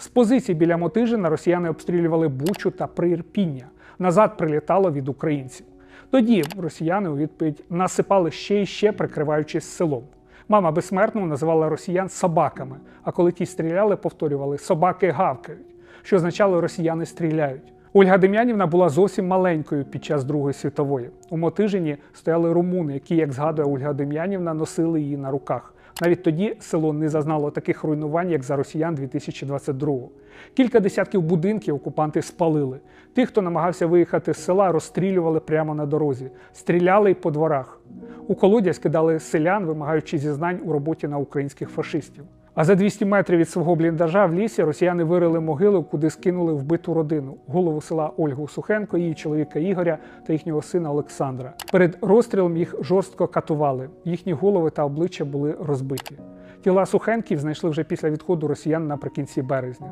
З позицій біля Мотижина росіяни обстрілювали Бучу та Приірпіння. Назад прилітало від українців. Тоді росіяни у відповідь насипали ще й ще, прикриваючись селом. Мама безсмертного називала росіян собаками, а коли ті стріляли, повторювали собаки гавкають, що означало росіяни стріляють. Ольга Дем'янівна була зовсім маленькою під час Другої світової. У Мотижині стояли румуни, які, як згадує Ольга Дем'янівна, носили її на руках. Навіть тоді село не зазнало таких руйнувань, як за росіян 2022-го. Кілька десятків будинків окупанти спалили. Тих, хто намагався виїхати з села, розстрілювали прямо на дорозі, стріляли й по дворах. У колодязь кидали селян, вимагаючи зізнань у роботі на українських фашистів. А за 200 метрів від свого бліндажа в лісі росіяни вирили могилу, куди скинули вбиту родину, голову села Ольгу Сухенко, її чоловіка Ігоря та їхнього сина Олександра. Перед розстрілом їх жорстко катували. Їхні голови та обличчя були розбиті. Тіла Сухенків знайшли вже після відходу росіян наприкінці березня.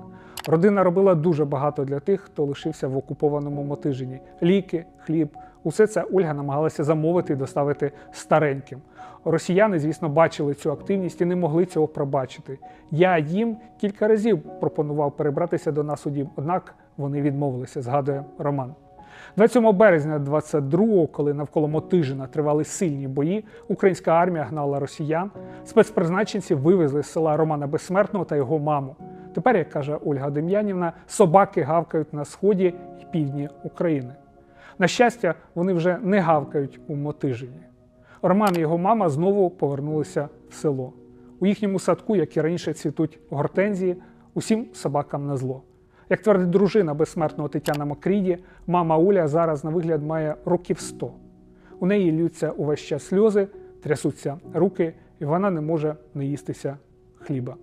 Родина робила дуже багато для тих, хто лишився в окупованому Мотижині: ліки, хліб. Усе це Ольга намагалася замовити і доставити стареньким. Росіяни, звісно, бачили цю активність і не могли цього пробачити. Я їм кілька разів пропонував перебратися до нас у дім, однак вони відмовилися, згадує Роман. 27 березня 22-го, коли навколо Мотижина тривали сильні бої, українська армія гнала росіян. Спецпризначенці вивезли з села Романа Безсмертного та його маму. Тепер, як каже Ольга Дем'янівна, собаки гавкають на сході і півдні України. На щастя, вони вже не гавкають у Мотижині. Роман і його мама знову повернулися в село. У їхньому садку, як і раніше, цвітуть гортензії, усім собакам на зло. Як твердить дружина безсмертного Тетяна Макріді, мама Оля зараз на вигляд має років 100. У неї ллються увесь час сльози, трясуться руки, і вона не може наїстися хліба.